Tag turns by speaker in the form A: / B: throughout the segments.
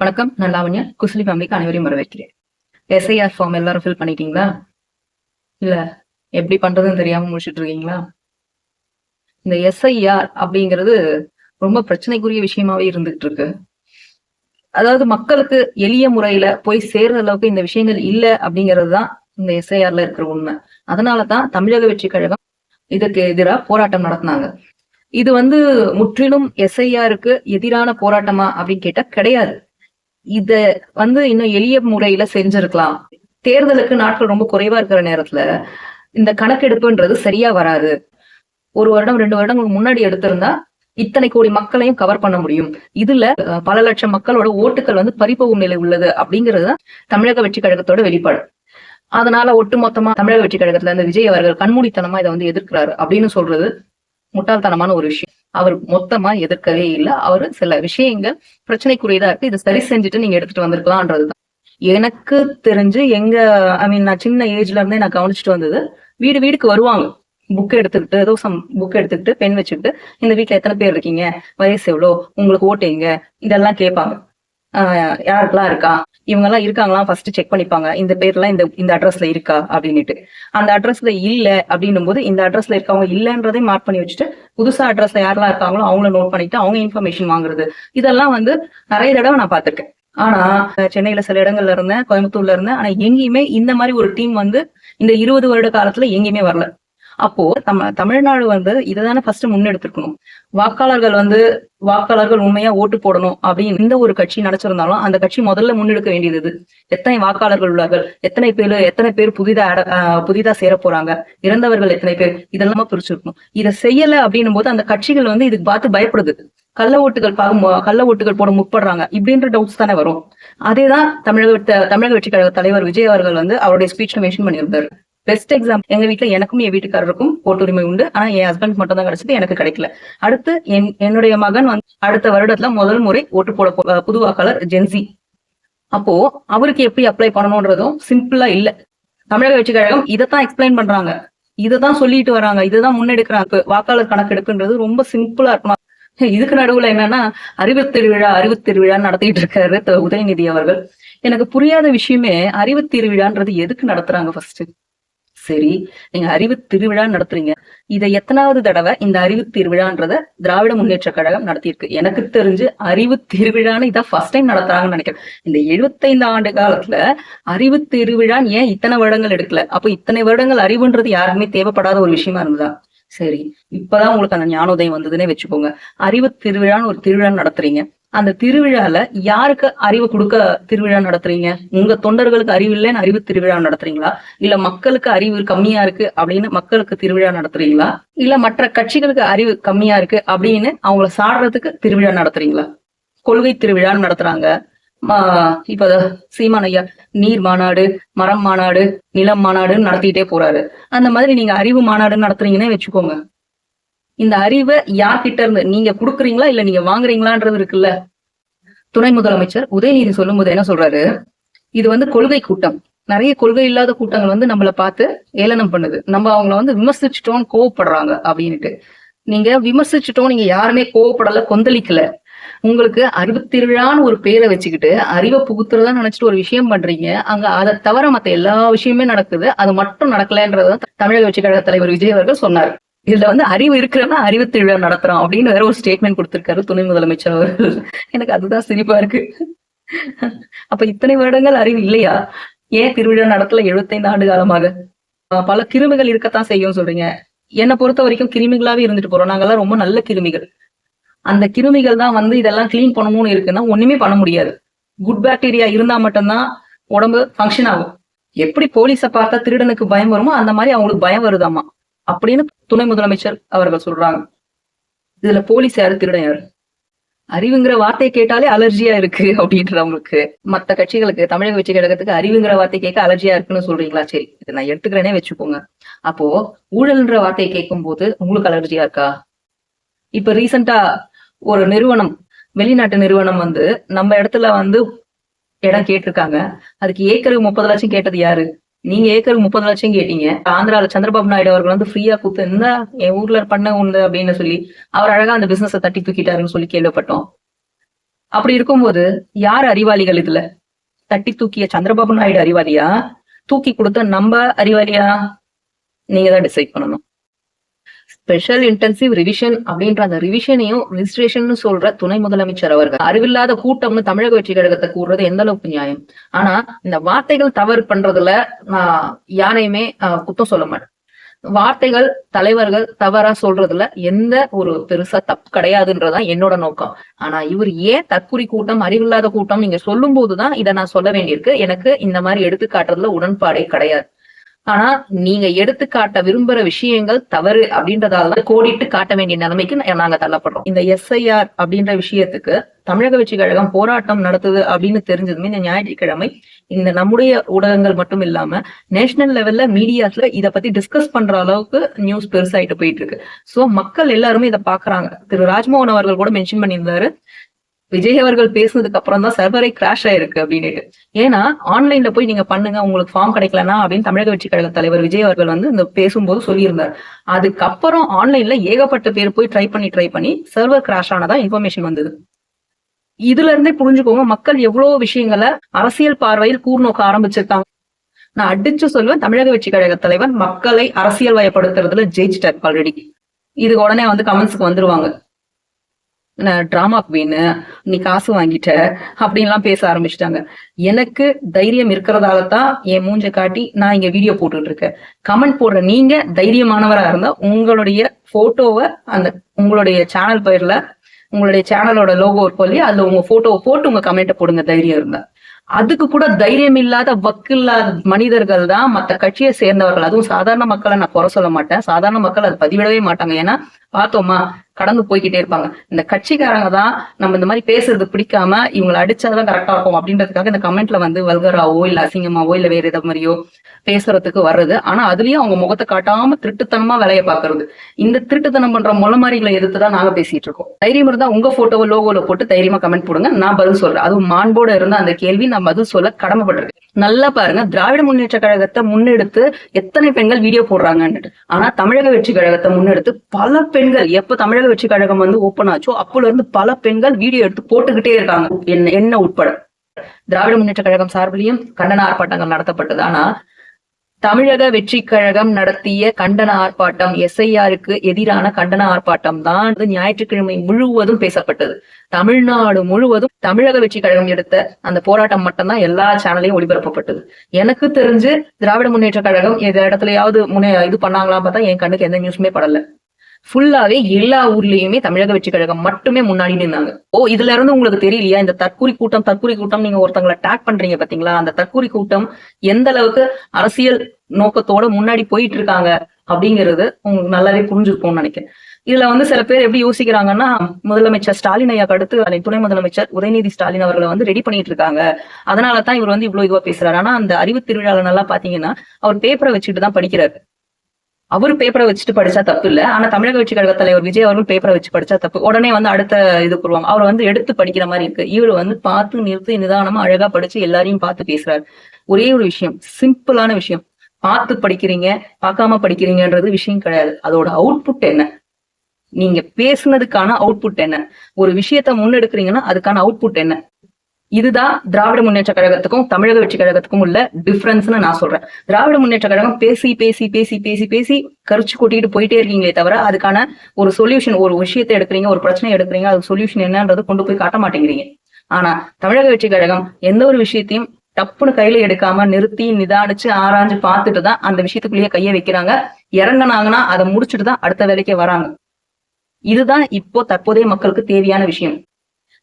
A: வணக்கம் நான் லாவண்யா. குஸ்லி ஃபேமிலிக்கு அனைவரையும் வரவேற்கிறேன். எஸ்ஐஆர் ஃபார்ம் எல்லாரும் ஃபில் பண்ணிட்டீங்களா? இல்ல எப்படி பண்றதுன்னு தெரியாம முடிச்சிட்டு இருக்கீங்களா? இந்த எஸ்ஐஆர் அப்படிங்கிறது ரொம்ப பிரச்சனைக்குரிய விஷயமாவே இருந்துகிட்டு இருக்கு. அதாவது மக்களுக்கு எளிய முறையில போய் சேர்ற அளவுக்கு இந்த விஷயங்கள் இல்ல அப்படிங்கிறது தான் இந்த எஸ்ஐஆர்ல இருக்கிற உண்மை. அதனாலதான் தமிழக வெற்றி கழகம் இதுக்கு எதிராக போராட்டம் நடத்தினாங்க. இது வந்து முற்றிலும் எஸ்ஐஆருக்கு எதிரான போராட்டமா அப்படின்னு கேட்டா கிடையாது. இத வந்து இன்னும் எளிய முறையில செஞ்சிருக்கலாம். தேர்தலுக்கு நாட்கள் ரொம்ப குறைவா இருக்கிற நேரத்துல இந்த கணக்கெடுப்புன்றது சரியா வராது. ஒரு வருடம் ரெண்டு வருடங்களுக்கு முன்னாடி எடுத்திருந்தா இத்தனை கோடி மக்களையும் கவர் பண்ண முடியும். இதுல பல லட்சம் மக்களோட ஓட்டுகள் வந்து பறிப்போகும் நிலை உள்ளது அப்படிங்கிறது தமிழக வெற்றி கழகத்தோட வெளிப்பாடு. அதனால ஒட்டுமொத்தமா தமிழக வெற்றி கழகத்துல இந்த விஜய் அவர்கள் கண்மூடித்தனமா இதை வந்து எதிர்க்கிறாரு அப்படின்னு சொல்றது முட்டாள்தனமான ஒரு விஷயம். அவர் மொத்தமா எதிர்க்கவே இல்லை. அவர் சில விஷயங்கள் பிரச்சனைக்குரியதா இருக்கு. இதை சரி செஞ்சுட்டு நீங்க எடுத்துட்டு வந்திருக்கலாம்ன்றதுதான். எனக்கு தெரிஞ்சு எங்க ஐ மீன் நான் சின்ன ஏஜ்ல இருந்தே நான் கவனிச்சுட்டு வந்தது வீடு வீடுக்கு வருவாங்க. புக் எடுத்துக்கிட்டு ஏதோ சம் புக் எடுத்துக்கிட்டு பெண் வச்சுக்கிட்டு இந்த வீட்ல எத்தனை பேர் இருக்கீங்க? வயசு எவ்வளோ? உங்களுக்கு ஓட்டு எங்க? இதெல்லாம் கேட்பாங்க. யாருக்கெல்லாம் இருக்கா? இவங்க எல்லாம் இருக்காங்களா ஃபர்ஸ்ட் செக் பண்ணிப்பாங்க. இந்த பேர்லாம் இந்த இந்த அட்ரஸ்ல இருக்கா? அப்படின்னுட்டு. அந்த அட்ரஸ்ல இல்ல அப்படின்னும் போது இந்த அட்ரஸ்ல இருக்கவங்க இல்லன்றதை மார்க் பண்ணி வச்சுட்டு புதுசா அட்ரஸ்ல யாரெல்லாம் இருக்காங்களோ அவங்கள நோட் பண்ணிட்டு அவங்க இன்ஃபர்மேஷன் வாங்குறது. இதெல்லாம் வந்து நிறைய தடவை நான் பார்த்திருக்கேன். ஆனா சென்னையில சில இடங்கள்ல இருந்தேன் கோயம்புத்தூர்ல இருந்தேன். ஆனா எங்கேயுமே இந்த மாதிரி ஒரு டீம் வந்து இந்த இருபது வருட காலத்துல எங்கேயுமே வரல. அப்போ நம்ம தமிழ்நாடு வந்து இதுதானே ஃபர்ஸ்ட் முன்னெடுத்திருக்கணும். வாக்காளர்கள் வந்து வாக்காளர்கள் உண்மையா ஓட்டு போடணும் அப்படின்னு இந்த ஒரு கட்சி நினைச்சிருந்தாலும் அந்த கட்சி முதல்ல முன்னெடுக்க வேண்டியது இது. எத்தனை வாக்காளர்கள் உள்ளார்கள் எத்தனை பேர் எத்தனை பேர் புதிதா அட- புதிதா சேர போறாங்க இறந்தவர்கள் எத்தனை பேர் இதெல்லாம பிரிச்சிருக்கணும். இதை செய்யல அப்படின்னும் போது அந்த கட்சிகள் வந்து இதுக்கு பார்த்து பயப்படுது. கள்ள ஓட்டுகள் பார்க்கும் கள்ள ஓட்டுகள் போட முற்படுறாங்க. இப்படின்ற டவுட்ஸ் தானே வரும். அதேதான் தமிழக தமிழக வெற்றி கழக தலைவர் விஜய் அவர்கள் வந்து அவருடைய ஸ்பீச்ல மென்ஷன் பண்ணியிருந்தாரு. பெஸ்ட் எக்ஸாம் எங்க வீட்டுல எனக்கும் என் வீட்டுக்காரருக்கும் போட்டுரிமை உண்டு. ஆனா என் ஹஸ்பண்ட் மட்டும் தான் கிடைச்சது எனக்கு கிடைக்கல. அடுத்து என்னுடைய மகன் வந்து அடுத்த வருடத்துல முதல் முறை ஓட்டு போட புது வாக்காளர் ஜென்சி அப்போ அவருக்கு எப்படி அப்ளை பண்ணணும்ன்றதும் சிம்பிளா இல்ல. தமிழக வெற்றி கழகம் இதைத்தான் எக்ஸ்பிளைன் பண்றாங்க. இதைதான் சொல்லிட்டு வராங்க. இதுதான் முன்னெடுக்கிறாங்க. வாக்காளர் கணக்கெடுப்புன்றது ரொம்ப சிம்பிளா இருக்கணும். இதுக்கு நடுவுல என்னன்னா அறிவு திருவிழா அறிவு திருவிழா நடத்திட்டு இருக்காரு உதயநிதி அவர்கள். எனக்கு புரியாத விஷயமே அறிவு திருவிழான்றது எதுக்கு நடத்துறாங்க ஃபர்ஸ்ட் சரி நீங்க அறிவு திருவிழா நடத்துறீங்க. இதை எத்தனாவது தடவை இந்த அறிவு திருவிழான்றத திராவிட முன்னேற்ற கழகம் நடத்தியிருக்கு. எனக்கு தெரிஞ்சு அறிவு திருவிழான்னு இதான் ஃபர்ஸ்ட் டைம் நடத்துறாங்கன்னு நினைக்கிறேன். இந்த 75 ஆண்டு காலத்துல அறிவு திருவிழான்னு ஏன் இத்தனை வருடங்கள் எடுக்கல? அப்போ இத்தனை வருடங்கள் அறிவுன்றது யாருக்குமே தேவைப்படாத ஒரு விஷயமா இருந்ததா? சரி இப்பதான் உங்களுக்கு அந்த ஞானோதயம் வந்ததுன்னே வச்சுக்கோங்க. அறிவு திருவிழான்னு ஒரு திருவிழா நடத்துறீங்க. அந்த திருவிழால யாருக்கு அறிவு கொடுக்க திருவிழா நடத்துறீங்க? உங்க தொண்டர்களுக்கு அறிவு இல்லைன்னு அறிவு திருவிழா நடத்துறீங்களா? இல்ல மக்களுக்கு அறிவு கம்மியா இருக்கு அப்படின்னு மக்களுக்கு திருவிழா நடத்துறீங்களா? இல்ல மற்ற கட்சிகளுக்கு அறிவு கம்மியா இருக்கு அப்படின்னு அவங்கள சாடுறதுக்கு திருவிழா நடத்துறீங்களா? கொள்கை திருவிழான்னு நடத்துறாங்க. மா- இப்ப சீமான் ஐயா நீர் மாநாடு மரம் மாநாடு நிலம் மாநாடுன்னு நடத்திட்டே போறாரு. அந்த மாதிரி நீங்க அறிவு மாநாடுன்னு நடத்துறீங்கன்னே வச்சுக்கோங்க. இந்த அறிவை யார்கிட்ட இருந்து நீங்க குடுக்குறீங்களா இல்ல நீங்க வாங்குறீங்களான்றது இருக்குல்ல? துணை முதலமைச்சர் உதயநிதி சொல்லும்போது என்ன சொல்றாரு? இது வந்து கொள்கை கூட்டம். நிறைய கொள்கை இல்லாத கூட்டங்கள் வந்து நம்மள பார்த்து ஏளனம் பண்ணுது. நம்ம அவங்கள வந்து விமர்சிச்சிட்டோம் கோவப்படுறாங்க அப்படின்னுட்டு. நீங்க விமர்சிச்சிட்டோம் நீங்க யாருமே கோவப்படல கொந்தளிக்கல. உங்களுக்கு அறிவு திருவிழான்னு ஒரு பேரை வச்சுக்கிட்டு அறிவை புகுத்துறதா நினைச்சிட்டு ஒரு விஷயம் பண்றீங்க. அங்க அதை தவிர மத்த எல்லா விஷயமே நடக்குது. அது மட்டும் நடக்கலன்றதான் தமிழக வெற்றி கழக தலைவர் விஜய் அவர்கள் சொன்னார். இதுல வந்து அறிவு இருக்கிறனா அறிவு திருவிழா நடத்துறோம் அப்படின்னு வேற ஒரு ஸ்டேட்மெண்ட் கொடுத்திருக்காரு துணை முதலமைச்சர் அவர்கள். எனக்கு அதுதான் சிரிப்பா இருக்கு. அப்ப இத்தனை வருடங்கள் அறிவு இல்லையா? ஏன் திருவிழா நடத்தல 75 ஆண்டு காலமாக? பல கிருமிகள் இருக்கத்தான் செய்யும் சொல்றீங்க. என்னை பொறுத்த வரைக்கும் கிருமிகளாவே இருந்துட்டு போறோம். நாங்கெல்லாம் ரொம்ப நல்ல கிருமிகள். அந்த கிருமிகள் தான் வந்து இதெல்லாம் கிளீன் பண்ணணும்னு இருக்குன்னா ஒண்ணுமே பண்ண முடியாது. குட் பாக்டீரியா இருந்தா மட்டும்தான் உடம்பு ஃபங்க்ஷன் ஆகும். எப்படி போலீஸை பார்த்தா திருடனுக்கு பயம் வருமோ அந்த மாதிரி அவங்களுக்கு பயம் வருதாமா? அப்படின்னு துணை முதலமைச்சர் அவர்கள் சொல்றாங்க. இதுல போலீஸ் யாரு திருடன் யாரு? அறிவுங்கிற வார்த்தையை கேட்டாலே அலர்ஜியா இருக்கு அப்படின்றவங்களுக்கு மத்த கட்சிகளுக்கு தமிழக வெற்றி கழகத்துக்கு அறிவுங்கிற வார்த்தை கேட்க அலர்ஜியா இருக்குன்னு சொல்றீங்களா? சரி இதை நான் எடுத்துக்கிறேனே வச்சுக்கோங்க. அப்போ ஊழல்ன்ற வார்த்தையை கேட்கும் போது உங்களுக்கு அலர்ஜியா இருக்கா? இப்ப ரீசெண்டா ஒரு நிறுவனம் வெளிநாட்டு நிறுவனம் வந்து நம்ம இடத்துல வந்து இடம் கேட்டிருக்காங்க. அதுக்கு ஏக்கருக்கு முப்பது லட்சம் கேட்டது யாரு? நீங்க ஏக்கருக்கு முப்பது லட்சம் கேட்டீங்க. ஆந்திரால சந்திரபாபு நாயுடு அவர்கள் வந்து ஃப்ரீயா குத்து என் ஊர்ல பண்ண உண்டு அப்படின்னு சொல்லி அவர் அழகா அந்த பிசினஸை தட்டி தூக்கிட்டாருன்னு சொல்லி கேள்விப்பட்டோம். அப்படி இருக்கும்போது யார் அறிவாளிகள் இதுல? தட்டி தூக்கிய சந்திரபாபு நாயுடு அறிவாளியா? தூக்கி கொடுத்த நம்ம அறிவாளியா? நீங்க தான் டிசைட் பண்ணணும். ஸ்பெஷல் இன்டென்சிவ் ரிவிஷன் அப்படின்ற அந்த ரிவிஷனையும் ரிஜிஸ்ட்ரேஷன் சொல்ற துணை முதலமைச்சர் அவர்கள். அறிவில்லாத கூட்டம்னு தமிழக வெற்றி கழகத்தை கூறுறது எந்த அளவுக்கு நியாயம்? ஆனா இந்த வார்த்தைகள் தவறு பண்றதுல நான் யாரையுமே ஆஹ், குத்தம் சொல்ல மாட்டேன் வார்த்தைகள் தலைவர்கள் தவறா சொல்றதுல எந்த ஒரு பெருசா தப்பு கிடையாதுன்றதான் என்னோட நோக்கம். ஆனா இவர் ஏன் தற்குறி கூட்டம் அறிவில்லாத கூட்டம் நீங்க சொல்லும் போதுதான் இதை நான் சொல்ல வேண்டியிருக்கு. எனக்கு இந்த மாதிரி எடுத்து காட்டுறதுல உடன்பாடே கிடையாது. ஆனா நீங்க எடுத்து காட்ட விரும்புற விஷயங்கள் தவறு அப்படின்றதால கோடிட்டு காட்ட வேண்டிய நிலைமைக்கு நாங்க தள்ளப்படுறோம். இந்த எஸ்ஐஆர் அப்படின்ற விஷயத்துக்கு தமிழக வெற்றி கழகம் போராட்டம் நடத்துது அப்படின்னு தெரிஞ்சதுமே இந்த ஞாயிற்றுக்கிழமை. இந்த நம்முடைய ஊடகங்கள் மட்டும் இல்லாம நேஷனல் லெவல்ல மீடியாஸ்ல இத பத்தி டிஸ்கஸ் பண்ற அளவுக்கு நியூஸ் பெருசாயிட்டு போயிட்டு இருக்கு. சோ மக்கள் எல்லாருமே இதை பாக்குறாங்க திரு. ராஜ்மோகன் அவர்கள் கூட மென்ஷன் பண்ணியிருந்தாரு. விஜய் அவர்கள் பேசுனதுக்கு அப்புறம் தான் சர்வரை கிராஷ் ஆயிருக்கு அப்படின்னு ஏன்னா ஆன்லைன்ல போய் நீங்க பண்ணுங்க உங்களுக்கு ஃபார்ம் கிடைக்கலனா அப்படின்னு தமிழக வெற்றி கழக தலைவர் விஜய் அவர்கள் வந்து இந்த பேசும்போது சொல்லியிருந்தார். அதுக்கப்புறம் ஆன்லைன்ல ஏகப்பட்ட பேர் போய் ட்ரை பண்ணி ட்ரை பண்ணி சர்வர் கிராஷ் ஆனதா இன்ஃபர்மேஷன் வந்தது. இதுல இருந்தே புரிஞ்சுக்கோங்க மக்கள் எவ்வளவு விஷயங்களை அரசியல் பார்வையில் கூர்நோக்க ஆரம்பிச்சிருக்காங்க. நான் அடிச்சு சொல்லுவேன் தமிழக வெற்றி கழக தலைவர் மக்களை அரசியல் வயப்படுத்துறதுல ஜெயிச்சிட்டார் ஆல்ரெடி இது உடனே வந்து கமெண்ட்ஸ்க்கு வந்துருவாங்க. டிராமா குவீனு நீ காசு வாங்கிட்ட அப்படின்லாம் பேச ஆரம்பிச்சிட்டாங்க. எனக்கு தைரியம் இருக்கிறதால தான் என் மூஞ்ச காட்டி நான் இங்க வீடியோ போட்டுட்டு இருக்கேன் கமெண்ட் போடுற நீங்க தைரியமானவரா இருந்தா உங்களுடைய போட்டோவை அந்த உங்களுடைய சேனல் பேர்ல உங்களுடைய சேனலோட லோகோ இருக்கும் இல்லையா அதுல உங்க போட்டோவை போட்டு உங்க கமெண்ட்டை போடுங்க தைரியம் இருந்தா. அதுக்கு கூட தைரியம் இல்லாத வக்கில்லாத மனிதர்கள் தான் மற்ற கட்சியை சேர்ந்தவர்கள். அதுவும் சாதாரண மக்களை நான் குறை சொல்ல மாட்டேன். சாதாரண மக்கள் அதை பதிவிடவே மாட்டாங்க. ஏன்னா பார்த்தோமா கடந்து போய்கிட்டே இருப்பாங்க. இந்த கட்சிக்காரங்க தான் நம்ம இந்த மாதிரி பேசுறது பிடிக்காம இவங்களை அடிச்சாதான் கரெக்டா இருக்கும் அப்படின்றதுக்காக இந்த கமெண்ட்ல வந்து வல்கராவோ இல்ல அசிங்கமாவோ இல்ல வேற எதை மாதிரியோ பேசுறதுக்கு வர்றது. ஆனா அதுலயும் அவங்க முகத்தை காட்டாம திருட்டுத்தனமா வேலையை பாக்குறது இந்த திருட்டுத்தனம் பண்ற முளமாரிகளை எதிர்த்து தான் நாங்க பேசிட்டு இருக்கோம். தைரியம் இருந்தா உங்க போட்டோவை லோகோல போட்டு தைரியமா கமெண்ட் போடுங்க. நான் பதில் சொல்றேன். அதுவும் மாண்போட இருந்த அந்த கேள்வி நான் பதில் சொல்ல கடமைப்பட்டிருக்கேன். நல்லா பாருங்க. திராவிட முன்னேற்ற கழகத்தை முன்னெடுத்து எத்தனை பெண்கள் வீடியோ போடுறாங்கன்னு ஆனா தமிழக வெற்றி கழகத்தை முன்னெடுத்து பல பெண்கள். எப்ப தமிழக வெற்றி கழகம் வந்து ஓப்பன் ஆச்சோ அப்போல இருந்து பல பெண்கள் வீடியோ எடுத்து போட்டுக்கிட்டே இருக்காங்க. என்ன என்ன உட்பட. திராவிட முன்னேற்ற கழகம் சார்பிலையும் கண்டன ஆர்ப்பாட்டங்கள் நடத்தப்பட்டது. ஆனா தமிழக வெற்றி கழகம் நடத்திய கண்டன ஆர்ப்பாட்டம் எஸ்ஐஆருக்கு எதிரான கண்டன ஆர்ப்பாட்டம் தான் ஞாயிற்றுக்கிழமை முழுவதும் பேசப்பட்டது. தமிழ்நாடு முழுவதும் தமிழக வெற்றி கழகம் எடுத்த அந்த போராட்டம் மட்டும்தான் எல்லா சேனலையும் ஒளிபரப்பப்பட்டது. எனக்கு தெரிஞ்சு திராவிட முன்னேற்ற கழகம் எந்த இடத்துலயாவது முன்னே இது பண்ணாங்களா பார்த்தா என் கண்ணுக்கு எந்த நியூஸுமே படல. ஃபுல்லாவே எல்லா ஊர்லயுமே தமிழக வெற்றி கழகம் மட்டுமே முன்னாடி நின்னாங்க. ஓ இதுல இருந்து உங்களுக்கு தெரியலையா? இந்த தற்கூரி கூட்டம் தற்கூரி கூட்டம் நீங்க ஒருத்தங்களை டேக் பண்றீங்க பாத்தீங்களா? அந்த தற்கூரி கூட்டம் எந்த அளவுக்கு அரசியல் நோக்கத்தோட முன்னாடி போயிட்டு இருக்காங்க அப்படிங்கிறது உங்களுக்கு நல்லாவே புரிஞ்சிருக்கும்னு நினைக்கிறேன். இதுல வந்து சில பேர் எப்படி யோசிக்கிறாங்கன்னா முதலமைச்சர் ஸ்டாலின் ஐயாக்கு அடுத்து அதை துணை முதலமைச்சர் உதயநிதி ஸ்டாலின் அவர்களை வந்து ரெடி பண்ணிட்டு இருக்காங்க அதனாலதான் இவர் வந்து இவ்வளவு இதுவா பேசுறாரு. ஆனா அந்த அறிவு திருவிழாவில் நல்லா பாத்தீங்கன்னா அவர் பேப்பரை வச்சுட்டு தான் படிக்கிறாரு. அவர் பேப்பரை வச்சுட்டு படிச்சா தப்பு இல்ல ஆனா தமிழக கட்சி கழக தலைவர் விஜய் அவர்கள் பேப்பரை வச்சு படிச்சா தப்பு. உடனே வந்து அடுத்த இது கூறுவாங்க. அவர் வந்து எடுத்து படிக்கிற மாதிரி இருக்கு. இவர் வந்து பார்த்து நிறுத்தி நிதானமா அழகா படிச்சு எல்லாரையும் பார்த்து பேசுறாரு. ஒரே ஒரு விஷயம். சிம்பிளான விஷயம். பார்த்து படிக்கிறீங்க பார்க்காம படிக்கிறீங்கன்றது விஷயம் கிடையாது. அதோட அவுட்புட் என்ன? நீங்க பேசுனதுக்கான அவுட்புட் என்ன? ஒரு விஷயத்த முன்னெடுக்கிறீங்கன்னா அதுக்கான அவுட்புட் என்ன? இதுதான் திராவிட முன்னேற்ற கழகத்துக்கும் தமிழக வெற்றி கழகத்துக்கும் உள்ள டிஃபரன்ஸ்னு நான் சொல்றேன். திராவிட முன்னேற்ற கழகம் பேசி பேசி பேசி பேசி பேசி கரிச்சு கொட்டிட்டு போயிட்டே இருக்கீங்களே தவிர அதுக்கான ஒரு சொல்யூஷன் ஒரு விஷயத்தை எடுக்கிறீங்க ஒரு பிரச்சனை எடுக்கிறீங்க அது சொல்யூஷன் என்னன்றது கொண்டு போய் காட்ட மாட்டேங்கிறீங்க. ஆனா தமிழக வெற்றி கழகம் எந்த ஒரு விஷயத்தையும் டப்புன்னு கையில எடுக்காம நிறுத்தி நிதானிச்சு ஆராய்ஞ்சு பார்த்துட்டு தான் அந்த விஷயத்துக்குள்ளேயே கையை வைக்கிறாங்க. இறங்கினாங்கன்னா அதை முடிச்சுட்டு தான் அடுத்த வேலைக்கே வராங்க. இதுதான் இப்போ தற்போதைய மக்களுக்கு தேவையான விஷயம்.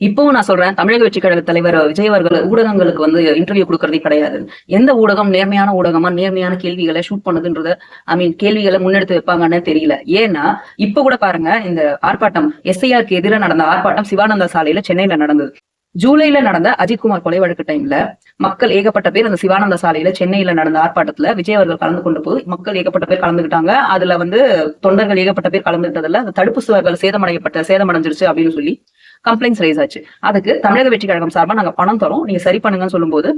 A: இப்பவும் நான் சொல்றேன் தமிழக வெற்றி கழக தலைவர் விஜய் அவர்கள் ஊடகங்களுக்கு வந்து இன்டர்வியூ கொடுக்கறதே கிடையாது. எந்த ஊடகம் நேர்மையான ஊடகமா நேர்மையான கேள்விகளை ஷூட் பண்ணுதுன்றத ஐ மீன் கேள்விகளை முன்னெடுத்து வைப்பாங்கன்னு தெரியல. ஏன்னா இப்ப கூட பாருங்க இந்த ஆர்ப்பாட்டம் எஸ்ஐஆருக்கு எதிராக நடந்த ஆர்ப்பாட்டம் சிவானந்தா சாலையில சென்னையில நடந்தது. ஜூலைல நடந்த அஜித்குமார் கொலை வழக்கு டைம்ல மக்கள் ஏகப்பட்ட பேர் அந்த சிவானந்த சாலையில சென்னையில நடந்த ஆர்ப்பாட்டத்துல விஜய் அவர்கள் கலந்து கொண்டு போது மக்கள் ஏகப்பட்ட பேர் கலந்துக்கிட்டாங்க அதுல வந்து தொண்டர்கள் ஏகப்பட்ட பேர் கலந்துகிட்டதுல அந்த தடுப்பு சுவர்கள் சேதமடையப்பட்ட சேதமடைஞ்சிருச்சு அப்படின்னு சொல்லி கம்ப்ளைண்ட்ஸ் ரைஸ் ஆச்சு. அதுக்கு தமிழக வெற்றி கழகம் சார்பா நாங்கள் பணம் தரோம். நீங்க சரி பண்ணுங்கன்னு சொல்லும்போது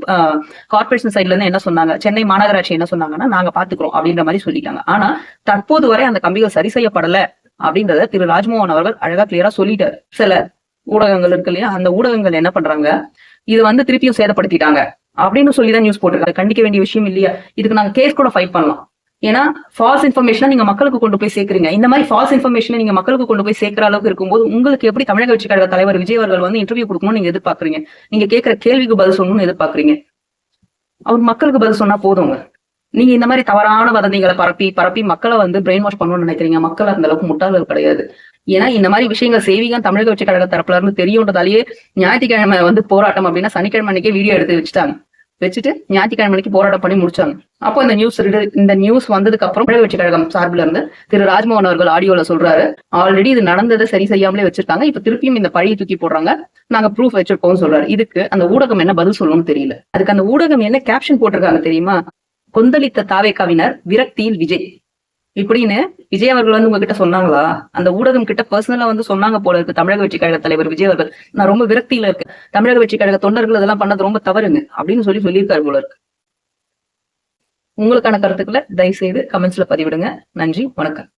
A: கார்பரேஷன் சைட்ல இருந்து என்ன சொன்னாங்க? சென்னை மாநகராட்சி என்ன சொன்னாங்கன்னா நாங்க பாத்துக்கிறோம் அப்படின்ற மாதிரி சொல்லிட்டாங்க. ஆனா தற்போது வரை அந்த கம்பிகள் சரி செய்யப்படல அப்படின்றத திரு ராஜ்மோகன் அவர்கள் அழகா கிளியரா சொல்லிட்டாரு. சில ஊடகங்கள் இருக்கு இல்லையா? அந்த ஊடகங்கள் என்ன பண்றாங்க? இது வந்து திருப்பியும் சேதப்படுத்திட்டாங்க அப்படின்னு சொல்லி தான் நியூஸ் போட்டிருக்காங்க கண்டிக்க வேண்டிய விஷயம் இல்லையா? இதுக்கு நாங்க கேஸ் கூட ஃபைட் பண்ணலாம். ஏன்னா ஃபால்ஸ் இன்ஃபர்மேஷன் நீங்க மக்களுக்கு கொண்டு போய் சேர்க்கறீங்க. இந்த மாதிரி ஃபால்ஸ் இன்ஃபர்மேஷனை நீங்க மக்களுக்கு கொண்டு போய் சேர்க்கிற அளவுக்கு இருக்கும்போது உங்களுக்கு எப்படி தமிழக கட்சி கழக தலைவர் விஜய் அவர்கள் வந்து இன்டர்வியூ கொடுக்கணும்னு நீங்க எதிர்பார்க்கறீங்க? நீங்க கேட்கிற கேள்விக்கு பதில் சொல்லணும்னு எதிர்பார்க்கறீங்க? அவர் மக்களுக்கு பதில் சொன்னா போதுங்க நீங்க இந்த மாதிரி தவறான வதந்திகளை பரப்பி பரப்பி மக்களை வந்து பிரெயின் வாஷ் பண்ணணும்னு நினைக்கிறீங்க. மக்கள் அந்த அளவுக்கு முட்டாள்கள் கிடையாது. ஏன்னா இந்த மாதிரி விஷயங்கள் செய்வீங்க. தமிழக கட்சி கழக தரப்புல இருந்து தெரியுன்றதாலேயே ஞாயிற்றுக்கிழமை வந்து போராட்டம் அப்படின்னா சனிக்கிழமை அன்னைக்கே வீடியோ எடுத்து வச்சுட்டாங்க. வச்சுட்டு ஞாயிற்றுக்கிழமை அன்னைக்கு போராட்டம் பண்ணி முடிச்சாங்க. அப்போ இந்த நியூஸ் இந்த நியூஸ் வந்ததுக்கு அப்புறம் தமிழக கட்சி கழகம் சார்பில் இருந்து திரு ராஜ்மோகன் அவர்கள் ஆடியோல சொல்றாரு. ஆல்ரெடி இது நடந்ததை சரி செய்யாமலே வச்சிருக்காங்க. இப்ப திருப்பியும் இந்த பழைய தூக்கி போடுறாங்க. நாங்க ப்ரூஃப் வச்சிருக்கோம் சொல்றாரு. இதுக்கு அந்த ஊடகம் என்ன பதில் சொல்லணும்னு தெரியல. அதுக்கு அந்த ஊடகம் என்ன கேப்ஷன் போட்டிருக்காங்க தெரியுமா? கொந்தளித்த தாவேக்காவினர் விரக்தியில் விஜய். இப்படின்னு விஜய் அவர்கள் வந்து உங்ககிட்ட சொன்னாங்களா? அந்த ஊடகம் கிட்ட பர்சனலா வந்து சொன்னாங்க போல இருக்கு தமிழக வெற்றி கழக தலைவர் விஜய் அவர்கள். நான் ரொம்ப விரக்தியில இருக்கேன். தமிழக வெற்றி கழக தொண்டர்கள் இதெல்லாம் பண்ணது ரொம்ப தவறுங்க அப்படின்னு சொல்லி சொல்லியிருக்காரு போல இருக்கு. உங்களுக்கான கருத்துக்களை தயவு செய்து கமெண்ட்ஸ்ல பதிவிடுங்க. நன்றி வணக்கம்.